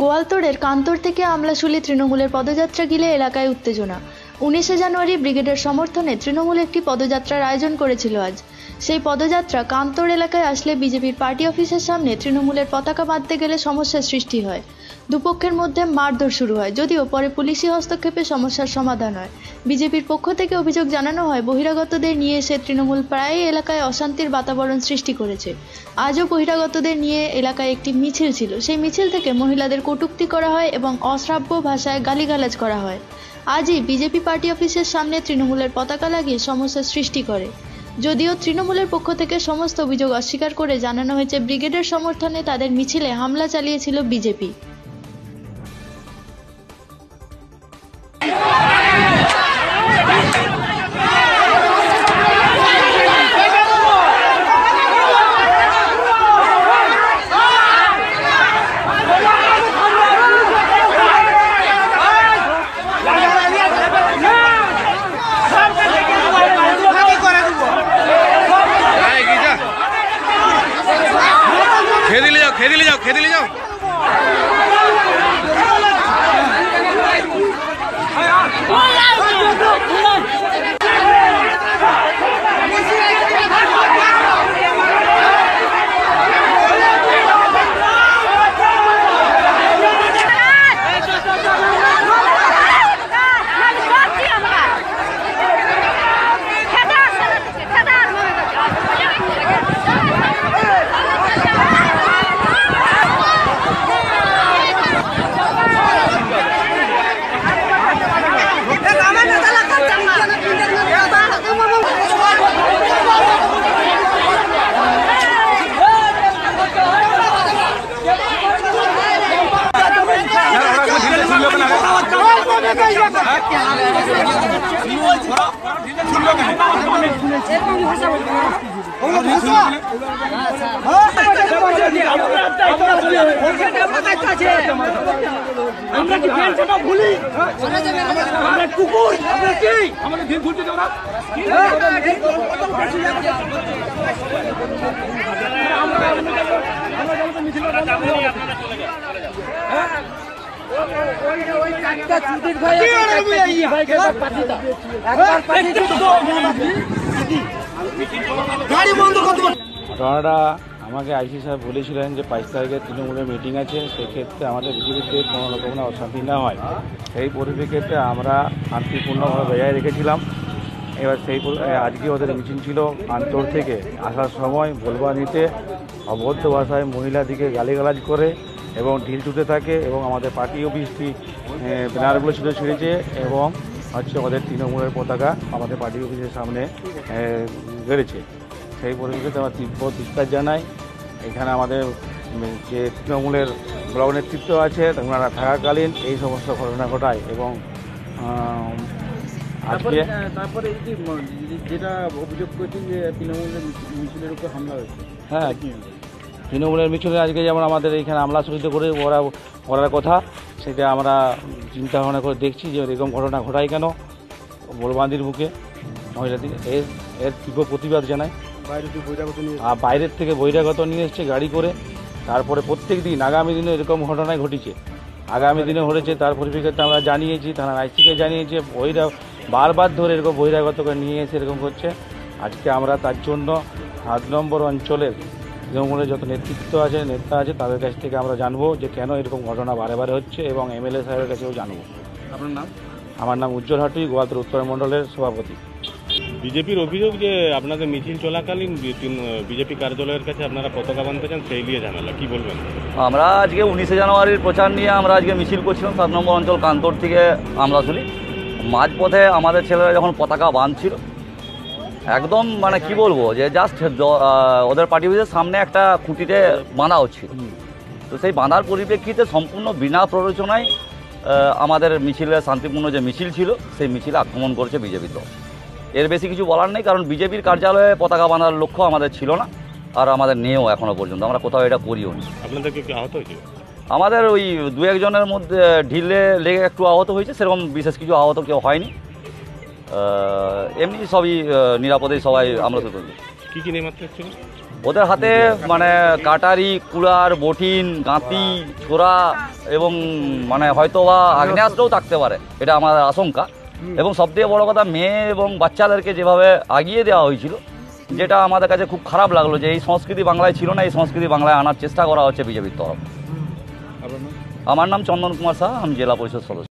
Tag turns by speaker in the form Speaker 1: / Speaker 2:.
Speaker 1: গোয়ালতোড়ের কান্তর থেকে আমলাশুলি তৃণমূলের পদযাত্রা গিলে এলাকায় উত্তেজনা। উনিশে জানুয়ারি ব্রিগেডের সমর্থনে তৃণমূল একটি পদযাত্রার আয়োজন করেছিল আজ। সেই পদযাত্রা কান্তর এলাকায় আসলে বিজেপির পার্টি অফিসের সামনে তৃণমূলের পতাকা বাঁধতে গেলে সমস্যার সৃষ্টি হয়। দুপক্ষের মধ্যে মারধর শুরু হয়, যদিও পরে পুলিশি হস্তক্ষেপে সমস্যার সমাধান হয়। বিজেপির পক্ষ থেকে অভিযোগ জানানো হয়, বহিরাগতদের নিয়ে এসে তৃণমূল প্রায়ই এলাকায় অশান্তির বাতাবরণ সৃষ্টি করেছে। আজও বহিরাগতদের নিয়ে এলাকায় একটি মিছিল ছিল। সেই মিছিল থেকে মহিলাদের কটূক্তি করা হয় এবং অশ্রাব্য ভাষায় গালিগালাজ করা হয়। আজই বিজেপি পার্টি অফিসের সামনে তৃণমূলের পতাকা লাগিয়ে সমস্যার সৃষ্টি করে। যদিও তৃণমূলের পক্ষ থেকে সমস্ত অভিযোগ অস্বীকার করে জানানো হয়েছে, ব্রিগেডের সমর্থনে তাদের মিছিলে হামলা চালিয়েছিল বিজেপি।
Speaker 2: खेदी ले जाओ खेदी ले जाओ।
Speaker 3: আমরা কি ফ্যান সেটা ভুলি আমরা কুকুর আমরা কি আমাদের দিন ভুলতে ওরা
Speaker 4: ঘটনাটা আমাকে আইসি সাহেব বলেছিলেন যে বাইশ তারিখে তৃণমূলের মিটিং আছে, সেক্ষেত্রে আমাদের বিজেপিতে কোনো রকম অশান্তি না হয়। সেই পরিপ্রেক্ষিতে আমরা শান্তিপূর্ণভাবে বজায় রেখেছিলাম। এবার সেই আজকে ওদের মিছিল ছিল আন্তর থেকে। আসার সময় ভোলবানিতে অবদ্ধ ভাষায় মহিলাদিকে গালিগালাজ করে এবং ঢিল ছুটে থাকে এবং আমাদের পার্টি অফিসটি ব্যানারগুলো ছিঁড়ে ছিঁড়েছে এবং হচ্ছে আমাদের তৃণমূলের পতাকা আমাদের পার্টি অফিসের সামনে বেড়েছে সেই পরিপ্রেক্ষিতে আমরা তীব্র ধিক্কার জানাই। এখানে আমাদের যে তৃণমূলের ব্লক নেতৃত্ব আছে ওনারা থাকাকালীন এই সমস্ত ঘটনা ঘটায় এবং আজকে
Speaker 5: তারপরে যেটা অভিযোগ করছেন যে তৃণমূলের মিছিলের উপর হামলা হয়েছে
Speaker 4: হ্যাঁ। তৃণমূলের মিছিলে আজকে যেমন আমাদের এইখানে আমলা শহীদ করে ওরা করার কথা সেটা আমরা চিন্তা ভাবনা করে দেখছি যে এরকম ঘটনা ঘটায় কেন বোলবান্দির বুকে মহিলাদের। এর এর তীব্র প্রতিবাদ জানায়। আর বাইরের থেকে বহিরাগত নিয়ে এসছে গাড়ি করে তারপরে প্রত্যেক দিন আগামী দিনে এরকম ঘটনায় ঘটেছে। আগামী দিনে ঘটেছে তার পরিপ্রেক্ষিতে আমরা জানিয়েছি থানার আইসিকে জানিয়েছি বহিরা বারবার ধরে এরকম বহিরাগতকে নিয়ে এসে এরকম করছে। আজকে আমরা তার জন্য সাত নম্বর অঞ্চলের তৃণমূলের যত নেতৃত্ব আছে নেতা আছে তাদের কাছ থেকে আমরা জানব যে কেন এরকম ঘটনা বারে বারে হচ্ছে এবং এমএলএ সাহেবের কাছেও জানব।
Speaker 5: আপনার নাম?
Speaker 4: আমার নাম উজ্জ্বল হাটুই গোয়ালতর উত্তর মণ্ডলের সভাপতি।
Speaker 2: বিজেপির অভিযোগ যে আপনাদের মিছিল চলাকালীন বিজেপি কার্যালয়ের কাছে আপনারা পতাকা বাঁধতে চান সেই নিয়ে ঝামেলা কি বলবেন?
Speaker 6: আমরা আজকে উনিশে জানুয়ারির প্রচার নিয়ে আমরা আজকে মিছিল করছিলাম সাত নম্বর অঞ্চল কান্তর থেকে আমরা শুনি মাঝপথে আমাদের ছেলেরা যখন পতাকা বাঁধছিল একদম মানে কি বলব যে জাস্ট ওদের পার্টি অফিসের সামনে একটা খুঁটিতে বাঁধা হচ্ছিল। তো সেই বাঁধার পরিপ্রেক্ষিতে সম্পূর্ণ বিনা প্ররোচনায় আমাদের মিছিলের শান্তিপূর্ণ যে মিছিল ছিল সেই মিছিলে আক্রমণ করেছে বিজেপি দল। এর বেশি কিছু বলার নেই কারণ বিজেপির কার্যালয়ে পতাকা বাঁধার লক্ষ্য আমাদের ছিল না আর আমাদের নেও এখনও পর্যন্ত। আমরা কোথাও এটা করিও নি।
Speaker 2: আপনাদেরকে কি আহত হয়েছে
Speaker 6: আমাদের ওই দু একজনের মধ্যে ঢিলে লেগে একটু আহত হয়েছে সেরকম বিশেষ কিছু আহত কেউ হয়নি। এমনি সবই নিরাপদেই সবাই আমরা তো করি
Speaker 2: কি কি নেই
Speaker 6: ওদের হাতে মানে কাটারি কুলার বটিন গাঁতি ছোড়া এবং মানে হয়তো বা আগ্নেয়াস্ত্রও থাকতে পারে এটা আমার আশঙ্কা। এবং সবথেকে বড় কথা মেয়ে এবং বাচ্চাদেরকে যেভাবে আগিয়ে দেওয়া হয়েছিল যেটা আমাদের কাছে খুব খারাপ লাগল যে এই সংস্কৃতি বাংলায় ছিল না এই সংস্কৃতি বাংলায় আনার চেষ্টা করা হচ্ছে বিজেপির তরফ। আমার নাম চন্দন কুমার শাহ আমি জেলা পরিষদ সদস্য।